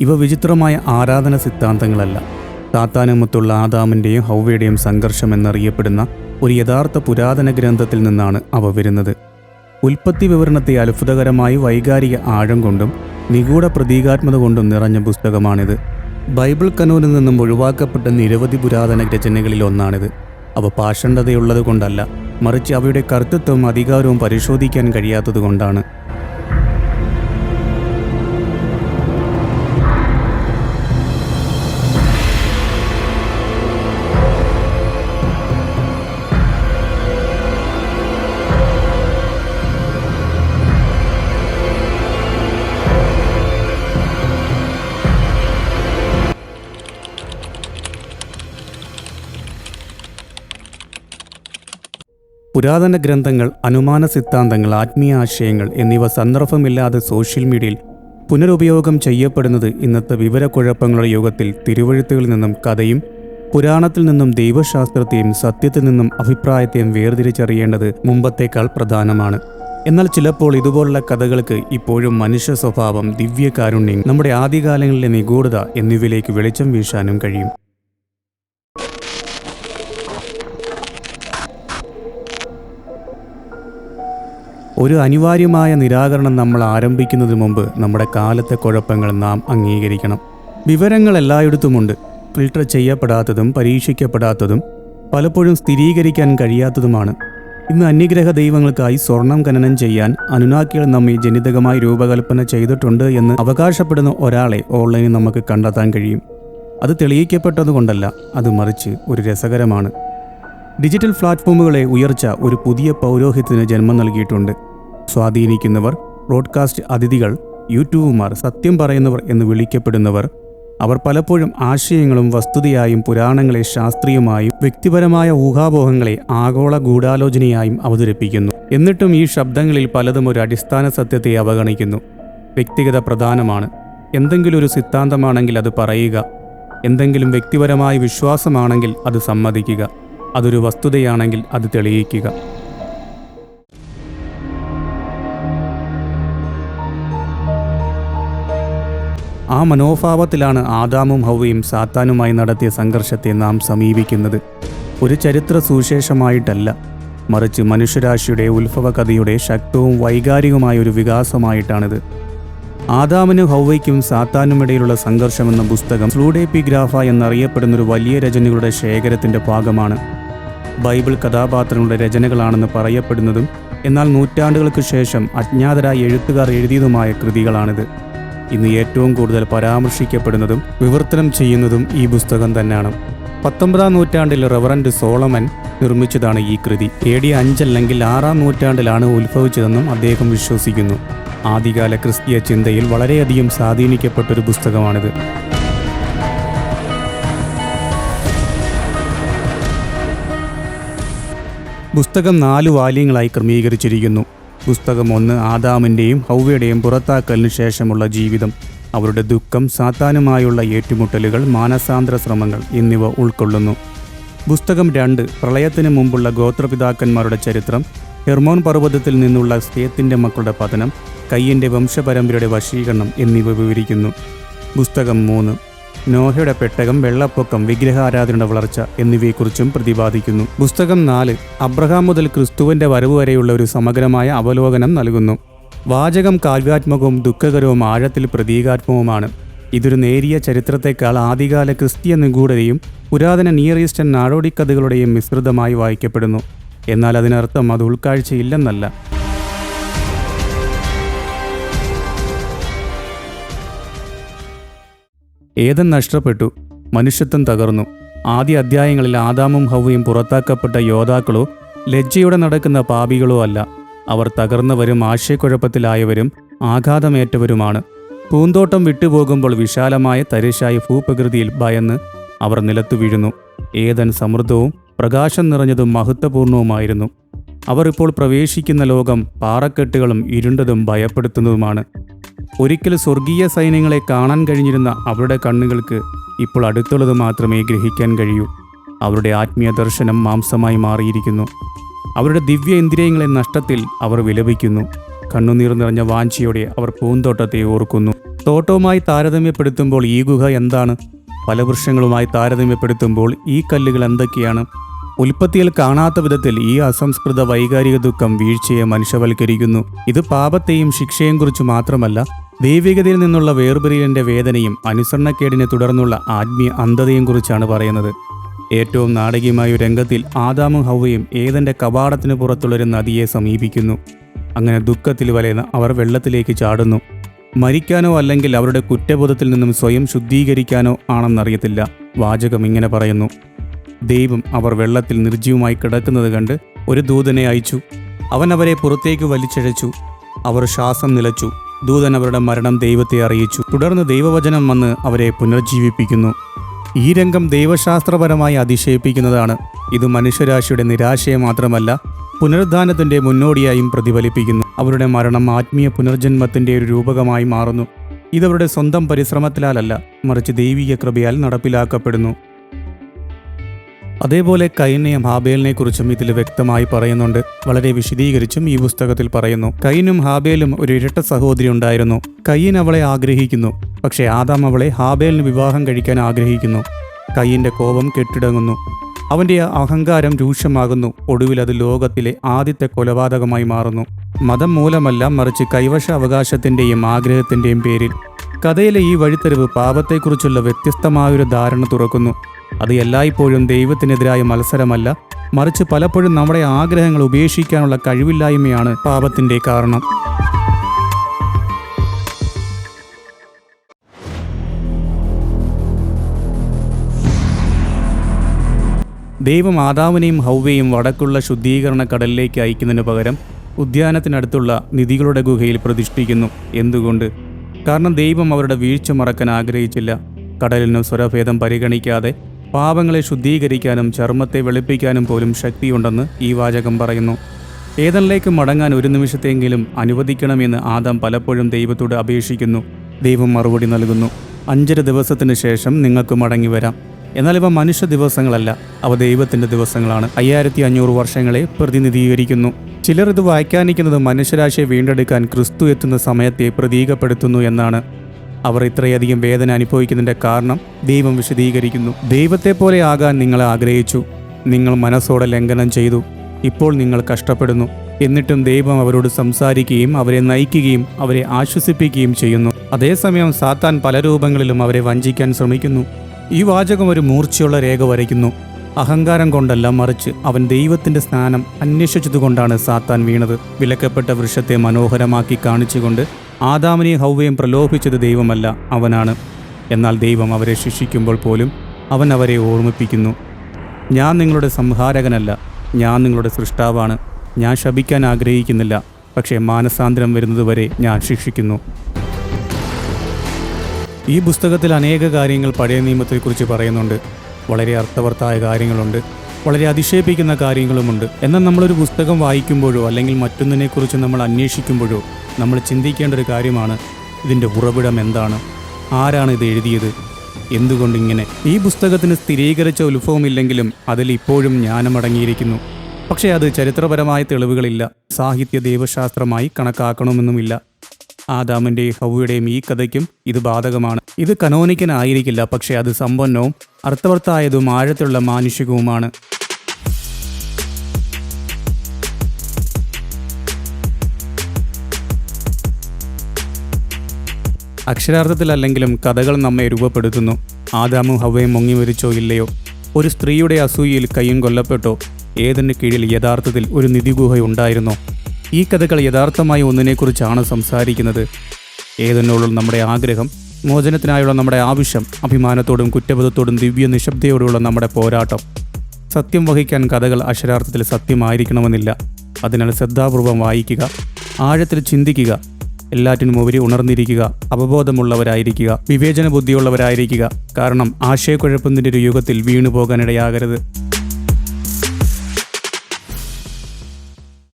ഇവ വിചിത്രമായ ആരാധന സിദ്ധാന്തങ്ങളല്ല. താത്താനുമൊത്തുള്ള ആദാമിന്റെയും ഹൗവയുടെയും സംഘർഷം എന്നറിയപ്പെടുന്ന ഒരു യഥാർത്ഥ പുരാതന ഗ്രന്ഥത്തിൽ നിന്നാണ് അവ വരുന്നത്. ഉൽപ്പത്തി വിവരണത്തെ അത്ഭുതകരമായി വൈകാരിക ആഴം കൊണ്ടും നിഗൂഢ പ്രതീകാത്മത കൊണ്ടും നിറഞ്ഞ പുസ്തകമാണിത്. ബൈബിൾ കനൂനിൽ നിന്നും ഒഴിവാക്കപ്പെട്ട നിരവധി പുരാതന രചനകളിൽ ഒന്നാണിത്. അവ പാഷണ്ഡതയുള്ളത് കൊണ്ടല്ല മറിച്ച് അവയുടെ കർത്തൃത്വവും അധികാരവും പരിശോധിക്കാൻ കഴിയാത്തതുകൊണ്ടാണ്. പുരാതന ഗ്രന്ഥങ്ങൾ അനുമാന സിദ്ധാന്തങ്ങൾ ആത്മീയ ആശയങ്ങൾ എന്നിവ സന്ദർഭമില്ലാതെ സോഷ്യൽ മീഡിയയിൽ പുനരുപയോഗം ചെയ്യപ്പെടുന്നത് ഇന്നത്തെ വിവരക്കുഴപ്പങ്ങളുടെ യുഗത്തിൽ തിരുവഴുത്തുകളിൽ നിന്നും കഥയും പുരാണത്തിൽ നിന്നും ദൈവശാസ്ത്രത്തെയും സത്യത്തിൽ നിന്നും അഭിപ്രായത്തെയും വേർതിരിച്ചറിയേണ്ടത് മുമ്പത്തേക്കാൾ പ്രധാനമാണ്. എന്നാൽ ചിലപ്പോൾ ഇതുപോലുള്ള കഥകൾക്ക് ഇപ്പോഴും മനുഷ്യ സ്വഭാവം ദിവ്യകാരുണ്യം നമ്മുടെ ആദ്യകാലങ്ങളിലെ നിഗൂഢത എന്നിവയിലേക്ക് വെളിച്ചം വീശാനും കഴിയും. ഒരു അനിവാര്യമായ നിരാകരണം നമ്മൾ ആരംഭിക്കുന്നതിന് മുമ്പ് നമ്മുടെ കാലത്തെ കുഴപ്പങ്ങൾ നാം അംഗീകരിക്കണം. വിവരങ്ങൾ എല്ലായിടത്തുമുണ്ട്. ഫിൽട്ടർ ചെയ്യപ്പെടാത്തതും പരീക്ഷിക്കപ്പെടാത്തതും പലപ്പോഴും സ്ഥിരീകരിക്കാൻ കഴിയാത്തതുമാണ്. ഇന്ന് അന്യഗ്രഹ ദൈവങ്ങൾക്കായി സ്വർണം ഖനനം ചെയ്യാൻ അനുനാക്കികൾ നമ്മെ ജനിതകമായി രൂപകൽപ്പന ചെയ്തിട്ടുണ്ട് എന്ന് അവകാശപ്പെടുന്ന ഒരാളെ ഓൺലൈനിൽ നമുക്ക് കണ്ടെത്താൻ കഴിയും. അത് തെളിയിക്കപ്പെട്ടതുകൊണ്ടല്ല അത് മറിച്ച് ഒരു രസകരമാണ്. ഡിജിറ്റൽ പ്ലാറ്റ്ഫോമുകളെ ഉയർച്ച ഒരു പുതിയ പൗരോഹിത്യത്തിന് ജന്മം നൽകിയിട്ടുണ്ട്. സ്വാധീനിക്കുന്നവർ ബ്രോഡ്കാസ്റ്റ് അതിഥികൾ യൂട്യൂബുമാർ സത്യം പറയുന്നവർ എന്ന് വിളിക്കപ്പെടുന്നവർ അവർ പലപ്പോഴും ആശയങ്ങളും വസ്തുതയായും പുരാണങ്ങളെ ശാസ്ത്രീയമായും വ്യക്തിപരമായ ഊഹാപോഹങ്ങളെ ആഗോള ഗൂഢാലോചനയായും അവതരിപ്പിക്കുന്നു. എന്നിട്ടും ഈ ശബ്ദങ്ങളിൽ പലതും ഒരു അടിസ്ഥാന സത്യത്തെ അവഗണിക്കുന്നു. വ്യക്തിഗത പ്രധാനമാണ്. എന്തെങ്കിലും ഒരു സിദ്ധാന്തമാണെങ്കിൽ അത് പറയുക. എന്തെങ്കിലും വ്യക്തിപരമായ വിശ്വാസമാണെങ്കിൽ അത് സമ്മതിക്കുക. അതൊരു വസ്തുതയാണെങ്കിൽ അത് തെളിയിക്കുക. ആ മനോഭാവത്തിലാണ് ആദാമും ഹൗവയും സാത്താനുമായി നടത്തിയ സംഘർഷത്തെ നാം സമീപിക്കുന്നത്. ഒരു ചരിത്ര സുവിശേഷമായിട്ടല്ല മറിച്ച് മനുഷ്യരാശിയുടെ ഉത്ഭവകഥയുടെ ശക്തവും വൈകാരികവുമായ ഒരു വികാസമായിട്ടാണിത്. ആദാമിനും ഹൗവയ്ക്കും സാത്താനുമിടയിലുള്ള സംഘർഷം എന്ന പുസ്തകം ഫ്ലൂഡേപ്പിഗ്രാഫ എന്നറിയപ്പെടുന്ന ഒരു വലിയ രചനകളുടെ ശേഖരത്തിന്റെ ഭാഗമാണ്. ബൈബിൾ കഥാപാത്രങ്ങളുടെ രചനകളാണെന്ന് പറയപ്പെടുന്നതും എന്നാൽ നൂറ്റാണ്ടുകൾക്ക് ശേഷം അജ്ഞാതരായ എഴുത്തുകാർ എഴുതിയതുമായ കൃതികളാണിത്. ഇന്ന് ഏറ്റവും കൂടുതൽ പരാമർശിക്കപ്പെടുന്നതും വിവർത്തനം ചെയ്യുന്നതും ഈ പുസ്തകം തന്നെയാണ്. പത്തൊമ്പതാം നൂറ്റാണ്ടിൽ റവറൻഡ് സോളമൻ നിർമ്മിച്ചതാണ് ഈ കൃതി. എ ഡി അഞ്ചല്ലെങ്കിൽ ആറാം നൂറ്റാണ്ടിലാണ് ഉത്ഭവിച്ചതെന്നും അദ്ദേഹം വിശ്വസിക്കുന്നു. ആദ്യകാല ക്രിസ്തീയ ചിന്തയിൽ വളരെയധികം സ്വാധീനിക്കപ്പെട്ടൊരു പുസ്തകമാണിത്. പുസ്തകം നാല് വാല്യങ്ങളായി ക്രമീകരിച്ചിരിക്കുന്നു. പുസ്തകം ഒന്ന് ആദാമിന്റെയും ഹൗവയുടെയും പുറത്താക്കലിന് ശേഷമുള്ള ജീവിതം. അവരുടെ ദുഃഖം സാത്താനുമായുള്ള ഏറ്റുമുട്ടലുകൾ മാനസാന്തര ശ്രമങ്ങൾ എന്നിവ ഉൾക്കൊള്ളുന്നു. പുസ്തകം രണ്ട് പ്രളയത്തിന് മുമ്പുള്ള ഗോത്രപിതാക്കന്മാരുടെ ചരിത്രം ഹെർമോൺ പർവതത്തിൽ നിന്നുള്ള സ്ത്രീയത്തിന്റെ മക്കളുടെ പതനം കയ്യന്റെ വംശപരമ്പരയുടെ വശീകരണം എന്നിവ വിവരിക്കുന്നു. പുസ്തകം മൂന്ന് നോഹയുടെ പെട്ടകം വെള്ളപ്പൊക്കം വിഗ്രഹാരാധനയുടെ വളർച്ച എന്നിവയെക്കുറിച്ചും പ്രതിപാദിക്കുന്നു. പുസ്തകം നാല് അബ്രഹാം മുതൽ ക്രിസ്തുവിന്റെ വരവ് വരെയുള്ള ഒരു സമഗ്രമായ അവലോകനം നൽകുന്നു. വാചകം കാവ്യാത്മകവും ദുഃഖകരവും ആഴത്തിൽ പ്രതീകാത്മകവുമാണ്. ഇതൊരു നേരിയ ചരിത്രത്തെക്കാൾ ആദ്യകാല ക്രിസ്തീയ നിഗൂഢതയും പുരാതന നിയർ ഈസ്റ്റൻ നാടോടിക്കഥകളുടെയും മിശ്രിതമായി വായിക്കപ്പെടുന്നു. എന്നാൽ അതിനർത്ഥം അത് ഉൾക്കാഴ്ചയില്ലെന്നല്ല. ഏതൻ നഷ്ടപ്പെട്ടു? മനുഷ്യത്വം തകർന്നു. ആദ്യ അധ്യായങ്ങളിൽ ആദാമും ഹൗവയും പുറത്താക്കപ്പെട്ട യോദ്ധാക്കളോ ലജ്ജയോടെ നടക്കുന്ന പാപികളോ അല്ല. അവർ തകർന്നവരും ആശയക്കുഴപ്പത്തിലായവരും ആഘാതമേറ്റവരുമാണ്. പൂന്തോട്ടം വിട്ടുപോകുമ്പോൾ വിശാലമായ തരിശായ ഭൂപ്രകൃതിയിൽ ഭയന്ന് അവർ നിലത്തു വീഴുന്നു. ഏതൻ സമൃദ്ധവും പ്രകാശം നിറഞ്ഞതും മഹത്വപൂർണവുമായിരുന്നു. അവർ ഇപ്പോൾ പ്രവേശിക്കുന്ന ലോകം പാറക്കെട്ടുകളും ഇരുണ്ടതും ഭയപ്പെടുത്തുന്നതുമാണ്. ഒരിക്കൽ സ്വർഗീയ സൈന്യങ്ങളെ കാണാൻ കഴിഞ്ഞിരുന്ന അവരുടെ കണ്ണുകൾക്ക് ഇപ്പോൾ അടുത്തുള്ളത് മാത്രമേ ഗ്രഹിക്കാൻ കഴിയൂ. അവരുടെ ആത്മീയ ദർശനം മാംസമായി മാറിയിരിക്കുന്നു. അവരുടെ ദിവ്യ ഇന്ദ്രിയങ്ങളെ നഷ്ടത്തിൽ അവർ വിലപിക്കുന്നു. കണ്ണുനീർ നിറഞ്ഞ വാഞ്ചിയോടെ അവർ പൂന്തോട്ടത്തെ ഓർക്കുന്നു. തോട്ടവുമായി താരതമ്യപ്പെടുത്തുമ്പോൾ ഈ ഗുഹ എന്താണ്? ഫലവൃക്ഷങ്ങളുമായി താരതമ്യപ്പെടുത്തുമ്പോൾ ഈ കല്ലുകൾ എന്തൊക്കെയാണ്? ഉൽപ്പത്തിയിൽ കാണാത്ത വിധത്തിൽ ഈ അസംസ്കൃത വൈകാരിക ദുഃഖം വീഴ്ചയെ മനുഷ്യവൽക്കരിക്കുന്നു. ഇത് പാപത്തെയും ശിക്ഷയെയും കുറിച്ച് മാത്രമല്ല ദൈവികതയിൽ നിന്നുള്ള വേർപിരിയലിന്റെ വേദനയും അനുസരണക്കേടിനെ തുടർന്നുള്ള ആത്മീയ അന്ധതയും കുറിച്ചാണ് പറയുന്നത്. ഏറ്റവും നാടകീയമായ രംഗത്തിൽ ആദാമും ഹൗവയും ഏതന്റെ കവാടത്തിന് പുറത്തുള്ളൊരു നദിയെ സമീപിക്കുന്നു. അങ്ങനെ ദുഃഖത്തിൽ വലയുന്ന അവർ വെള്ളത്തിലേക്ക് ചാടുന്നു. മരിക്കാനോ അല്ലെങ്കിൽ അവരുടെ കുറ്റബോധത്തിൽ നിന്നും സ്വയം ശുദ്ധീകരിക്കാനോ ആണെന്നറിയത്തില്ല. വാചകം ഇങ്ങനെ പറയുന്നു. ദൈവം അവർ വെള്ളത്തിൽ നിർജീവമായി കിടക്കുന്നത് കണ്ട് ഒരു ദൂതനെ അയച്ചു. അവൻ അവരെ പുറത്തേക്ക് വലിച്ചഴച്ചു. അവർ ശ്വാസം നിലച്ചു. ദൂതൻ അവരുടെ മരണം ദൈവത്തെ അറിയിച്ചു. തുടർന്ന് ദൈവവചനം വന്ന് അവരെ പുനർജീവിപ്പിക്കുന്നു. ഈ രംഗം ദൈവശാസ്ത്രപരമായി അതിശയിപ്പിക്കുന്നതാണ്. ഇത് മനുഷ്യരാശിയുടെ നിരാശയെ മാത്രമല്ല പുനരുദ്ധാനത്തിന്റെ മുന്നോടിയായും പ്രതിഫലിപ്പിക്കുന്നു. അവരുടെ മരണം ആത്മീയ പുനർജന്മത്തിന്റെ ഒരു രൂപകമായി മാറുന്നു. ഇതവരുടെ സ്വന്തം പരിശ്രമത്തിലാലല്ല മറിച്ച് ദൈവിക കൃപയാൽ നടപ്പിലാക്കപ്പെടുന്നു. അതേപോലെ കൈനെയും ഹാബേലിനെ കുറിച്ചും ഇതിൽ വ്യക്തമായി പറയുന്നുണ്ട്. വളരെ വിശദീകരിച്ചും ഈ പുസ്തകത്തിൽ പറയുന്നു. കൈനും ഹാബേലും ഒരു ഇരട്ട സഹോദരി ഉണ്ടായിരുന്നു. കയ്യൻ അവളെ ആഗ്രഹിക്കുന്നു. പക്ഷേ ആദാം അവളെ ഹാബേലിന് വിവാഹം കഴിക്കാൻ ആഗ്രഹിക്കുന്നു. കയ്യിന്റെ കോപം കെട്ടിടങ്ങുന്നു. അവന്റെ അഹങ്കാരം രൂക്ഷമാകുന്നു. ഒടുവിൽ അത് ലോകത്തിലെ ആദ്യത്തെ കൊലപാതകമായി മാറുന്നു. മതം മൂലമല്ല മറിച്ച് കൈവശ അവകാശത്തിന്റെയും ആഗ്രഹത്തിന്റെയും പേരിൽ. കഥയിലെ ഈ വഴിത്തെരിവ് പാപത്തെക്കുറിച്ചുള്ള വ്യത്യസ്തമായൊരു ധാരണ തുറക്കുന്നു. അത് എല്ലായ്പ്പോഴും ദൈവത്തിനെതിരായ മത്സരമല്ല. മറിച്ച് പലപ്പോഴും നമ്മുടെ ആഗ്രഹങ്ങൾ ഉപേക്ഷിക്കാനുള്ള കഴിവില്ലായ്മയാണ് പാപത്തിന്റെ കാരണം. ദൈവം ആദാവിനെയും ഹൗവയും വടക്കുള്ള ശുദ്ധീകരണ കടലിലേക്ക് അയക്കുന്നതിന് പകരം ഉദ്യാനത്തിനടുത്തുള്ള നിധികളുടെ ഗുഹയിൽ പ്രതിഷ്ഠിക്കുന്നു. എന്തുകൊണ്ട്? കാരണം ദൈവം അവരുടെ വീഴ്ച മറക്കാൻ ആഗ്രഹിച്ചില്ല. കടലിനും സ്വരഭേദം പരിഗണിക്കാതെ പാപങ്ങളെ ശുദ്ധീകരിക്കാനും ചർമ്മത്തെ വെളുപ്പിക്കാനും പോലും ശക്തിയുണ്ടെന്ന് ഈ വാചകം പറയുന്നു. ഏതനിലേക്ക് മടങ്ങാൻ ഒരു നിമിഷത്തെങ്കിലും അനുവദിക്കണമെന്ന് ആദാം പലപ്പോഴും ദൈവത്തോട് അപേക്ഷിക്കുന്നു. ദൈവം മറുപടി നൽകുന്നു. അഞ്ചര ദിവസത്തിന് ശേഷം നിങ്ങൾക്ക് മടങ്ങി വരാം. എന്നാൽ ഇവ മനുഷ്യ ദിവസങ്ങളല്ല അവ ദൈവത്തിന്റെ ദിവസങ്ങളാണ്. അയ്യായിരത്തി അഞ്ഞൂറ് വർഷങ്ങളെ പ്രതിനിധീകരിക്കുന്നു. ചിലർ ഇത് വ്യാഖ്യാനിക്കുന്നത് മനുഷ്യരാശിയെ വീണ്ടെടുക്കാൻ ക്രിസ്തു എത്തുന്ന സമയത്തെ പ്രതീകപ്പെടുത്തുന്നു എന്നാണ്. അവർ ഇത്രയധികം വേദന അനുഭവിക്കുന്നതിന്റെ കാരണം ദൈവം വിശദീകരിക്കുന്നു. ദൈവത്തെ പോലെ ആകാൻ നിങ്ങൾ ആഗ്രഹിച്ചു. നിങ്ങൾ മനസ്സോടെ ലംഘനം ചെയ്തു. ഇപ്പോൾ നിങ്ങൾ കഷ്ടപ്പെടുന്നു. എന്നിട്ടും ദൈവം അവരോട് സംസാരിക്കുകയും അവരെ നയിക്കുകയും അവരെ ആശ്വസിപ്പിക്കുകയും ചെയ്യുന്നു. അതേസമയം സാത്താൻ പല രൂപങ്ങളിലും അവരെ വഞ്ചിക്കാൻ ശ്രമിക്കുന്നു. ഈ വാചകം ഒരു മൂർച്ചയുള്ള രേഖ വരയ്ക്കുന്നു. അഹങ്കാരം കൊണ്ടല്ല മറിച്ച് അവൻ ദൈവത്തിന്റെ സ്നാനം അന്വേഷിച്ചതുകൊണ്ടാണ് സാത്താൻ വീണത്. വിലക്കപ്പെട്ട വൃക്ഷത്തെ മനോഹരമാക്കി കാണിച്ചുകൊണ്ട് ആദാമിനെയും ഹൗവയും പ്രലോഭിച്ചത് ദൈവമല്ല അവനാണ്. എന്നാൽ ദൈവം അവരെ ശിക്ഷിക്കുമ്പോൾ പോലും അവൻ അവരെ ഓർമ്മിപ്പിക്കുന്നു. ഞാൻ നിങ്ങളുടെ സംഹാരകനല്ല ഞാൻ നിങ്ങളുടെ സൃഷ്ടാവാണ്. ഞാൻ ശപിക്കാൻ ആഗ്രഹിക്കുന്നില്ല പക്ഷേ മാനസാന്തരം വരുന്നതുവരെ ഞാൻ ശിക്ഷിക്കുന്നു. ഈ പുസ്തകത്തിൽ അനേക കാര്യങ്ങൾ പഴയ നിയമത്തെക്കുറിച്ച് പറയുന്നുണ്ട്. വളരെ അർത്ഥവത്തായ കാര്യങ്ങളുണ്ട്. വളരെ അതിശയിപ്പിക്കുന്ന കാര്യങ്ങളുമുണ്ട്. എന്നാൽ നമ്മളൊരു പുസ്തകം വായിക്കുമ്പോഴോ അല്ലെങ്കിൽ മറ്റൊന്നിനെക്കുറിച്ച് നമ്മൾ അന്വേഷിക്കുമ്പോഴോ നമ്മൾ ചിന്തിക്കേണ്ട ഒരു കാര്യമാണ്. ഇതിന്റെ ഉറവിടം എന്താണ്? ആരാണ് ഇത് എഴുതിയത്? എന്തുകൊണ്ടിങ്ങനെ ഈ പുസ്തകത്തിന് സ്ഥിരീകരിച്ച ഉത്ഭവമില്ലെങ്കിലും അതിൽ ഇപ്പോഴും ജ്ഞാനമടങ്ങിയിരിക്കുന്നു. പക്ഷേ അത് ചരിത്രപരമായ തെളിവുകളില്ല. സാഹിത്യ ദൈവശാസ്ത്രമായി കണക്കാക്കണമെന്നുമില്ല. ആദാമിന്റെയും ഹൗവയുടെയും ഈ കഥയ്ക്കും ഇത് ബാധകമാണ്. ഇത് കനോനിക്കനായിരിക്കില്ല പക്ഷേ അത് സമ്പന്നവും അർത്ഥവത്തായതും ആഴത്തിലുള്ള മാനുഷികവുമാണ്. അക്ഷരാർത്ഥത്തിലല്ലെങ്കിലും കഥകൾ നമ്മെ രൂപപ്പെടുത്തുന്നു. ആദാമും ഹവയും മുങ്ങി മരിച്ചോ ഇല്ലയോ? ഒരു സ്ത്രീയുടെ അസൂയയിൽ കയ്യും കൊല്ലപ്പെട്ടോ? ഏതിന് കീഴിൽ യഥാർത്ഥത്തിൽ ഒരു നിധിഗുഹയുണ്ടായിരുന്നോ ഈ കഥകൾ യഥാർത്ഥമായി ഒന്നിനെക്കുറിച്ചാണ് സംസാരിക്കുന്നത്. ഏതിനോടുള്ള നമ്മുടെ ആഗ്രഹം? മോചനത്തിനായുള്ള നമ്മുടെ ആവശ്യം അഭിമാനത്തോടും കുറ്റബോധത്തോടും ദിവ്യ നിശബ്ദയോടുള്ള നമ്മുടെ പോരാട്ടം. സത്യം വഹിക്കാൻ കഥകൾ അക്ഷരാർത്ഥത്തിൽ സത്യമായിരിക്കണമെന്നില്ല. അതിനാൽ ശ്രദ്ധാപൂർവം വായിക്കുക ആഴത്തിൽ ചിന്തിക്കുക എല്ലാറ്റിനും ഉപരി ഉണർന്നിരിക്കുക അവബോധമുള്ളവരായിരിക്കുക വിവേചന ബുദ്ധിയുള്ളവരായിരിക്കുക കാരണം ആശയക്കുഴപ്പത്തിന്റെ ഒരു യുഗത്തിൽ വീണു പോകാനിടയാകരുത്